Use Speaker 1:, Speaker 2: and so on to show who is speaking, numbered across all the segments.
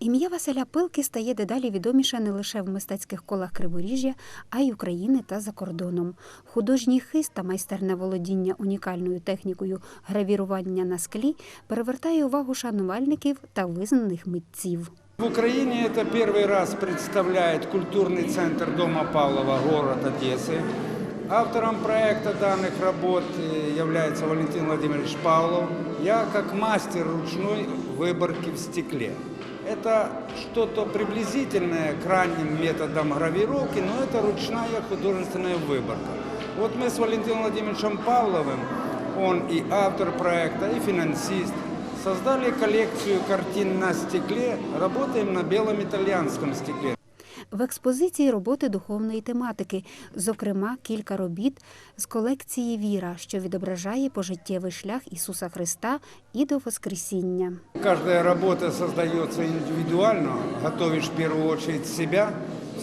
Speaker 1: Ім'я Василя Пилки стає дедалі відоміше не лише в мистецьких колах Криворіжжя, а й України та за кордоном. Художній хист та майстерне володіння унікальною технікою гравірування на склі перевертає увагу шанувальників та визнаних митців.
Speaker 2: В Украине это первый раз представляет культурный центр Дома Павлова, город Одессы. Автором проекта данных работ э, является Валентин Владимирович Павлов. Я как мастер ручной выборки в стекле. Это что-то приблизительное к ранним методам гравировки, но это ручная художественная выборка. Вот мы с Валентином Владимировичем Павловым, он и автор проекта, и финансист, Создали коллекцию картин на стекле, работаем на белом итальянском стекле.
Speaker 1: В експозиції роботи духовної тематики, зокрема, кілька робіт з колекції Віра, що відображає пожиттєвий шлях Ісуса Христа і до Воскресіння.
Speaker 2: Кожна робота створюється індивідуально, готовишь в першу чергу себя,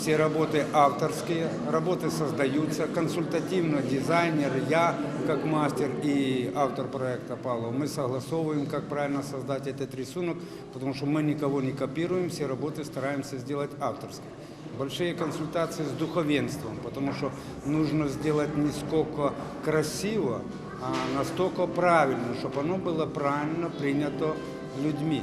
Speaker 2: все работы авторские, работы создаются консультативно, дизайнер, я как мастер и автор проекта Павлов. Мы согласовываем, как правильно создать этот рисунок, потому что мы никого не копируем, все работы стараемся сделать авторские. Большие консультации с духовенством, потому что нужно сделать не сколько красиво, а настолько правильно, чтобы оно было правильно принято людьми.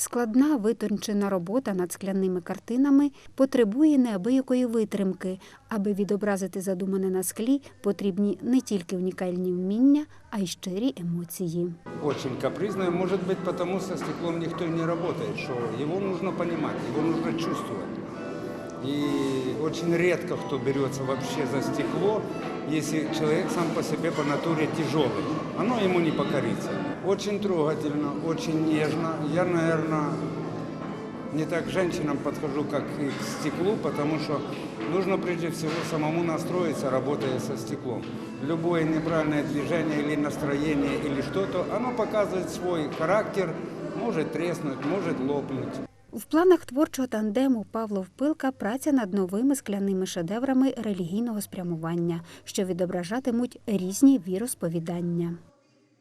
Speaker 1: Складна витончена робота над скляними картинами потребує неабиякої витримки. Аби відобразити задумане на склі, потрібні не тільки унікальні вміння, а й щирі емоції.
Speaker 2: Очень капризное, может бути потому со стеклом ніхто не працює, що його потрібно розуміти, його потрібно чувствовать. И очень редко кто берется вообще за стекло, если человек сам по себе по натуре тяжелый. Оно ему не покорится. Очень трогательно, очень нежно. Я, наверное, не так к женщинам подхожу, как и к стеклу, потому что нужно прежде всего самому настроиться, работая со стеклом. Любое неправильное движение или настроение или что-то, оно показывает свой характер, может треснуть, может лопнуть.
Speaker 1: В планах творчого тандему Павлов Пилка праця над новими скляними шедеврами релігійного спрямування, що відображатимуть різні віросповідання.